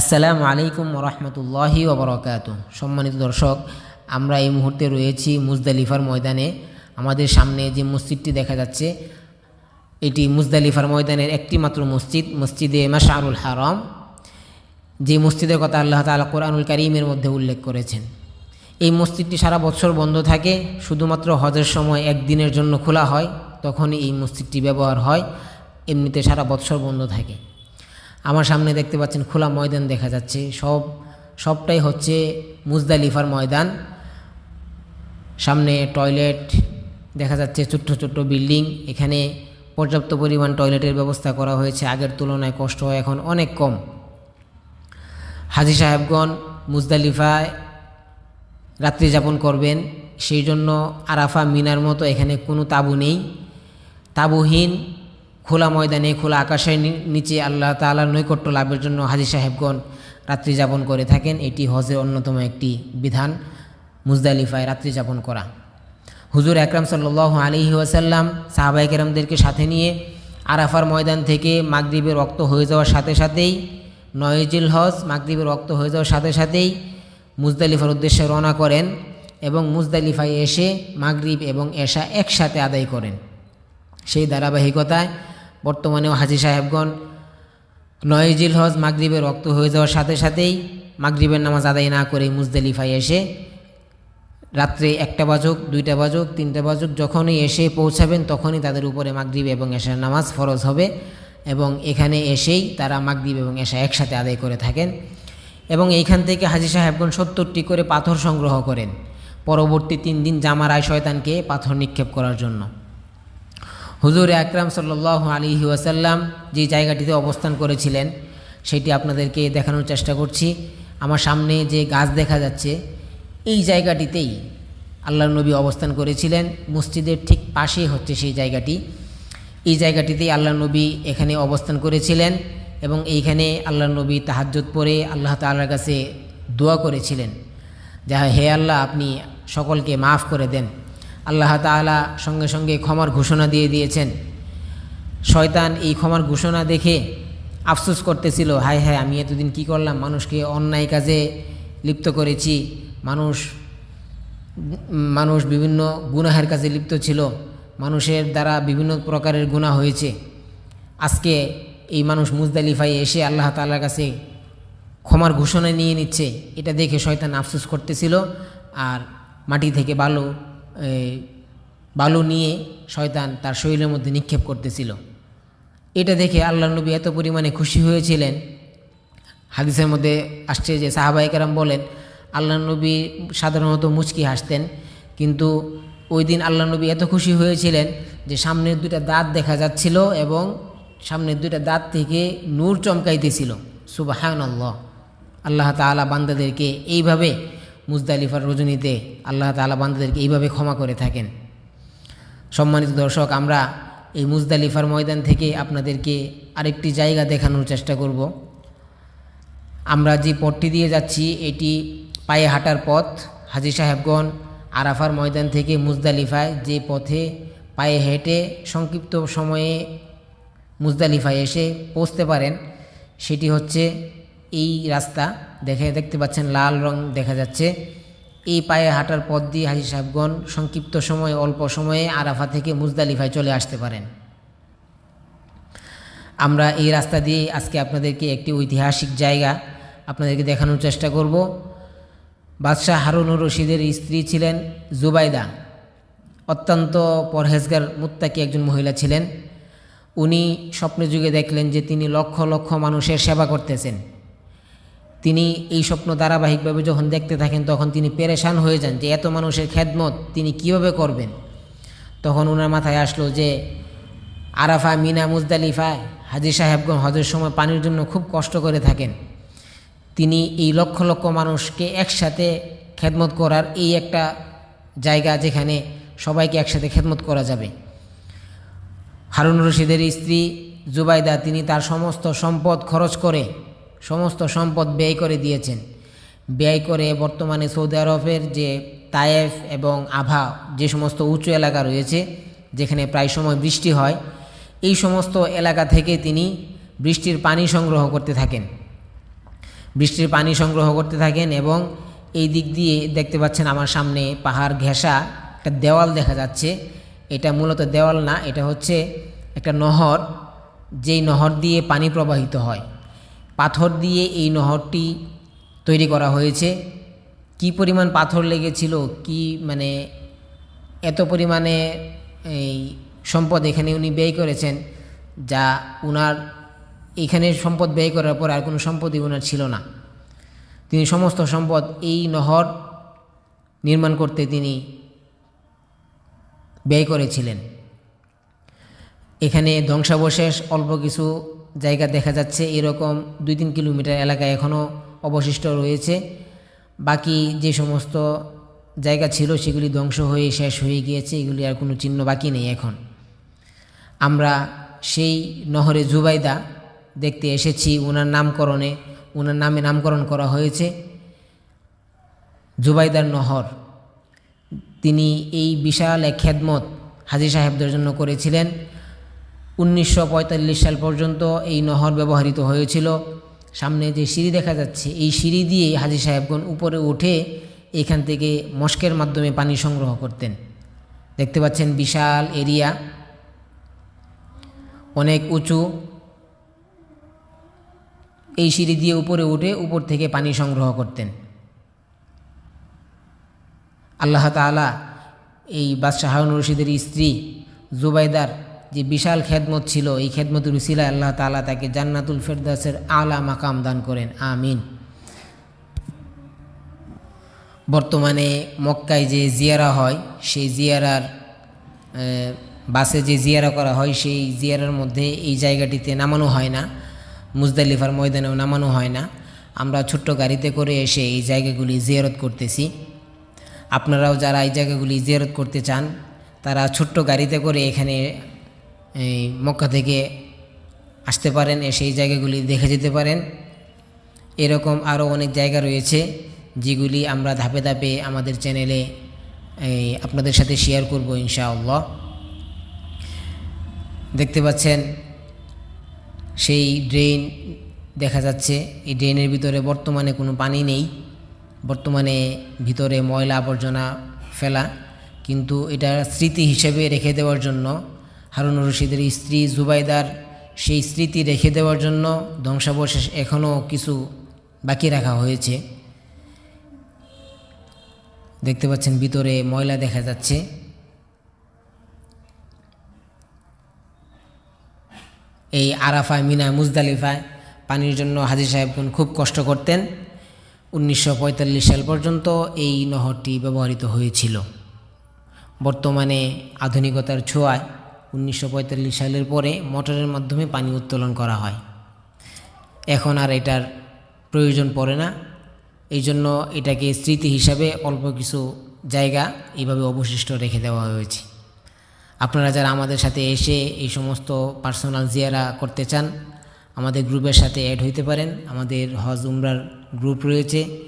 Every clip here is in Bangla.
আসসালামু আলাইকুম রহমতুল্লাহি ওবরাকাত সম্মানিত দর্শক, আমরা এই মুহূর্তে রয়েছি মুজদালিফার ময়দানে। আমাদের সামনে যে মসজিদটি দেখা যাচ্ছে, এটি মুজদালিফার ময়দানের একটি মাত্র মসজিদ, মসজিদে মাশারুল হারম। যে মসজিদের কথা আল্লাহ তালা কোরআনুল করিমের মধ্যে উল্লেখ করেছেন। এই মসজিদটি সারা বছর বন্ধ থাকে, শুধুমাত্র হজের সময় একদিনের জন্য খোলা হয়, তখনই এই মসজিদটি ব্যবহার হয়, এমনিতে সারা বছর বন্ধ থাকে। আমার সামনে দেখতে পাচ্ছেন খোলা ময়দান দেখা যাচ্ছে। সব, সবটাই হচ্ছে মুজদালিফার ময়দান। সামনে টয়লেট দেখা যাচ্ছে, ছোট্ট ছোট্ট বিল্ডিং। এখানে পর্যাপ্ত পরিমাণ টয়লেটের ব্যবস্থা করা হয়েছে। আগের তুলনায় কষ্ট এখন অনেক কম। হাজি সাহেবগণ মুজদালিফায় রাত্রি যাপন করবেন। সেই জন্য আরাফা মিনার মতো এখানে কোনো তাবু নেই। তাবুহীন খোলা ময়দানে, খোলা আকাশের নিচে আল্লাহ তাআলার নৈকট্য লাভের জন্য হাজি সাহেবগণ রাত্রি যাপন করে থাকেন। এটি হজের অন্যতম একটি বিধান। মুজদালিফায় রাত্রি যাপন করা। হুজুর আকরাম সাল্লাহ আলী ওয়াসাল্লাম সাহাবাই কেরামদেরকে সাথে নিয়ে আরাফার ময়দান থেকে মাগরিবের রক্ত হয়ে যাওয়ার সাথে সাথেই নয়জিল হজ মাগরিবের রক্ত হয়ে যাওয়ার সাথে সাথেই মুজদালিফার উদ্দেশ্যে রওনা করেন এবং মুজদালিফায় এসে মাগরিব এবং এশা একসাথে আদায় করেন। সেই ধারাবাহিকতায় বর্তমানেও হাজি সাহেবগণ নয়জিল হজ মাগরিবের রক্ত হয়ে যাওয়ার সাথে সাথেই মাগরিবের নামাজ আদায় না করে মুজদালিফায় এসে রাত্রে একটা বাজুক, দুইটা বাজুক, তিনটা বাজুক, যখনই এসে পৌঁছাবেন তখনই তাদের উপরে মাগরিব এবং এশার নামাজ ফরজ হবে এবং এখানে এসেই তারা মাগরিব এবং এশা একসাথে আদায় করে থাকেন এবং এইখান থেকে হাজি সাহেবগণ সত্তরটি করে পাথর সংগ্রহ করেন। পরবর্তী তিন দিন জামারায় শয়তানকে পাথর নিক্ষেপ করার জন্য। হুজুর আকরাম সাল্লাহ আলী ওয়াসাল্লাম যে জায়গাটিতে অবস্থান করেছিলেন, সেটি আপনাদেরকে দেখানোর চেষ্টা করছি। আমার সামনে যে গাছ দেখা যাচ্ছে, এই জায়গাটিতেই আল্লাহ নবী অবস্থান করেছিলেন। মসজিদের ঠিক পাশেই হচ্ছে সেই জায়গাটি। এই জায়গাটিতেই আল্লাহ নবী এখানে অবস্থান করেছিলেন এবং এইখানে আল্লাহ নবী তাহাজ্জুদ পরে আল্লাহ তাআলার কাছে দোয়া করেছিলেন। যা হে আল্লাহ, আপনি সকলকে মাফ করে দেন। আল্লাহ তাআলা সঙ্গে সঙ্গে ক্ষমার ঘোষণা দিয়ে দিয়েছেন। শয়তান এই ক্ষমার ঘোষণা দেখে আফসোস করতেছিল, হায় হায়, আমি এতদিন কি করলাম? মানুষকে অন্যায় কাজে লিপ্ত করেছি। মানুষ মানুষ বিভিন্ন গুনাহের কাজে লিপ্ত ছিল। মানুষের দ্বারা বিভিন্ন প্রকারের গুনাহ হয়েছে। আজকে এই মানুষ মুজদালিফায় এসে আল্লাহ তাআলার কাছে ক্ষমার ঘোষণা নিয়ে নিচ্ছে। এটা দেখে শয়তান আফসোস করতেছিল আর মাটি থেকে বালু বালু নিয়ে শয়তান তার শরীরের মধ্যে নিক্ষেপ করতেছিল। এটা দেখে আল্লাহ নবী এত পরিমাণে খুশি হয়েছিলেন। হাদিসের মধ্যে আসছে যে সাহাবাই কেরাম বলেন, আল্লাহ নবী সাধারণত মুচকি হাসতেন, কিন্তু ওই দিন আল্লাহ নবী এত খুশি হয়েছিলেন যে সামনের দুইটা দাঁত দেখা যাচ্ছিল এবং সামনের দুইটা দাঁত থেকে নূর চমকাইতেছিল। সুবাহান আল্লাহ আল্লাহ তাআলা বান্দাদেরকে এইভাবে মুজদালিফার রজনীতে আল্লাহ তাআলা বান্দাদেরকে এইভাবে ক্ষমা করে থাকেন। সম্মানিত দর্শক, আমরা এই মুজদালিফার ময়দান থেকে আপনাদেরকে আরেকটি জায়গা দেখানোর চেষ্টা করব। আমরা যে পথটি দিয়ে যাচ্ছি, এটি পায়ে হাঁটার পথ। হাজি সাহেবগণ আরাফার ময়দান থেকে মুজদালিফায় যে পথে পায়ে হেঁটে সংক্ষিপ্ত সময়ে মুজদালিফায় এসে পৌঁছতে পারেন, সেটি হচ্ছে এই রাস্তা। দেখে দেখতে পাচ্ছেন লাল রং দেখা যাচ্ছে। এই পায়ে হাঁটার পথ দিয়ে হাজি সাহেবগণ সংক্ষিপ্ত সময়ে, অল্প সময়ে আরাফা থেকে মুজদালিফায় চলে আসতে পারেন। আমরা এই রাস্তা দিয়ে আজকে আপনাদেরকে একটি ঐতিহাসিক জায়গা আপনাদেরকে দেখানোর চেষ্টা করব। বাদশাহ হারুনুর রশিদের স্ত্রী ছিলেন জুবাইদা, অত্যন্ত পরহেজগার, মুত্তাকি একজন মহিলা ছিলেন। উনি স্বপ্নে যুগে দেখলেন যে তিনি লক্ষ লক্ষ মানুষের সেবা করতেছেন। তিনি এই স্বপ্ন ধারাবাহিকভাবে যখন দেখতে থাকেন, তখন তিনি পেরেশান হয়ে যান যে এত মানুষের খেদমত তিনি কীভাবে করবেন। তখন ওনার মাথায় আসলো যে, আরাফা, মিনা মুজদালিফায় হাজি সাহেবগণ হজের সময় পানির জন্য খুব কষ্ট করে থাকেন। তিনি এই লক্ষ লক্ষ মানুষকে একসাথে খেদমত করার এই একটা জায়গা যেখানে সবাইকে একসাথে খেদমত করা যাবে। হারুন রশিদের স্ত্রী জুবাইদা, তিনি তার সমস্ত সম্পদ খরচ করে সমস্ত সম্পদ ব্যয় করে দিয়েছেন। ব্যয় করে বর্তমানে সৌদি আরবের যে তায়েফ এবং আভা, যে সমস্ত উঁচু এলাকা রয়েছে, যেখানে প্রায় সময় বৃষ্টি হয়, এই সমস্ত এলাকা থেকে তিনি বৃষ্টির পানি সংগ্রহ করতে থাকেন। বৃষ্টির পানি সংগ্রহ করতে থাকেন এবং এই দিক দিয়ে দেখতে পাচ্ছেন আমার সামনে পাহাড় ঘেঁষা একটা দেওয়াল দেখা যাচ্ছে। এটা মূলত দেওয়াল না, এটা হচ্ছে একটা নহর, যেই নহর দিয়ে পানি প্রবাহিত হয়। পাথর দিয়ে এই নহরটি তৈরি করা হয়েছে। কি পরিমাণ পাথর লেগেছিল, কি মানে এত পরিমাণে এই সম্পদ এখানে উনি ব্যয় করেছেন, যা উনার এখানে সম্পদ ব্যয় করার পর আর কোনো সম্পদই ওনার ছিল না। তিনি সমস্ত সম্পদ এই নহর নির্মাণ করতে তিনি ব্যয় করেছিলেন। এখানে ধ্বংসাবশেষ, অল্প কিছু জায়গা দেখা যাচ্ছে এরকম দুই তিন কিলোমিটার এলাকা এখনও অবশিষ্ট রয়েছে। বাকি যে সমস্ত জায়গা ছিল সেগুলি ধ্বংস হয়ে শেষ হয়ে গিয়েছে, এগুলি আর কোনো চিহ্ন বাকি নেই এখন। আমরা সেই নহরে জুবাইদা দেখতে এসেছি ওনার নামকরণে ওনার নামে নামকরণ করা হয়েছে জুবাইদার নহর। তিনি এই বিশাল এক খেদমত হাজি সাহেবদের জন্য করেছিলেন। উনিশশো পঁয়তাল্লিশ সাল পর্যন্ত এই নহর ব্যবহৃত হয়েছিল। সামনে যে সিঁড়ি দেখা যাচ্ছে, এই সিঁড়ি দিয়ে হাজি সাহেবগণ উপরে উঠে এখান থেকে মস্কের মাধ্যমে পানি সংগ্রহ করতেন। দেখতে পাচ্ছেন বিশাল এরিয়া, অনেক উঁচু। এই সিঁড়ি দিয়ে উপরে উঠে উপর থেকে পানি সংগ্রহ করতেন। আল্লাহ তাআলা এই বাদশাহ রশিদের স্ত্রী জুবাইদার যে বিশাল খেদমত ছিল, এই খেদমতের উসিলায় আল্লাহ তাআলা তাকে জান্নাতুল ফেরদাসের আলা মাকাম দান করেন। আমিন। বর্তমানে মক্কায় যে জিয়ারা হয়, সেই জিয়ারার বাসে যে জিয়ারা করা হয়, সেই জিয়ারার মধ্যে এই জায়গাটিতে নামানো হয় না। মুজদালিফার ময়দানেও নামানো হয় না। আমরা ছোট্ট গাড়িতে করে এসে এই জায়গাগুলি জিয়ারত করতেছি। আপনারাও যারা এই জায়গাগুলি জিয়ারত করতে চান, তারা ছোট্ট গাড়িতে করে এখানে এই মক্কা থেকে আসতে পারেন এসে এই জায়গাগুলি দেখে যেতে পারেন। এরকম আরও অনেক জায়গা রয়েছে, যেগুলি আমরা ধাপে ধাপে আমাদের চ্যানেলে এই আপনাদের সাথে শেয়ার করব ইনশাআল্লাহ। দেখতে পাচ্ছেন, সেই ড্রেন দেখা যাচ্ছে। এই ড্রেনের ভিতরে বর্তমানে কোনো পানি নেই। বর্তমানে ভিতরে ময়লা আবর্জনা ফেলা, কিন্তু এটা স্মৃতি হিসেবে রেখে দেওয়ার জন্য হারুন রশিদের স্ত্রী জুবাইদার সেই স্মৃতি রেখে দেওয়ার জন্য ধ্বংসাবশেষ এখনও কিছু বাকি রাখা হয়েছে। দেখতে পাচ্ছেন ভিতরে ময়লা দেখা যাচ্ছে। এই আরাফায় মিনা মুজদালিফায় পানির জন্য হাজি সাহেবগণ খুব কষ্ট করতেন। উনিশশো পঁয়তাল্লিশ সাল পর্যন্ত এই নহরটি ব্যবহৃত হয়েছিল। বর্তমানে আধুনিকতার ছোঁয়ায় উনিশশো পঁয়তাল্লিশ সালের পরে মোটরের মাধ্যমে পানি উত্তোলন করা হয়। এখন আর এটার প্রয়োজন পড়ে না। এই জন্য এটাকে স্মৃতি হিসাবে অল্প কিছু জায়গা এইভাবে অবশিষ্ট রেখে দেওয়া হয়েছে। আপনারা যারা আমাদের সাথে এসে এই সমস্ত পার্সোনাল জিয়ারা করতে চান, আমাদের গ্রুপের সাথে অ্যাড হইতে পারেন। আমাদের হজ উমরার গ্রুপ রয়েছে।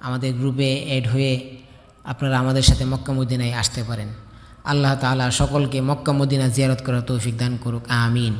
আমাদের গ্রুপে অ্যাড হয়ে আপনারা আমাদের সাথে মক্কা মদিনায় আসতে পারেন। আল্লাহ তালা সকলকে মক্কা মদিনা জিয়ারত করার তৌফিক দান করুক আমিন।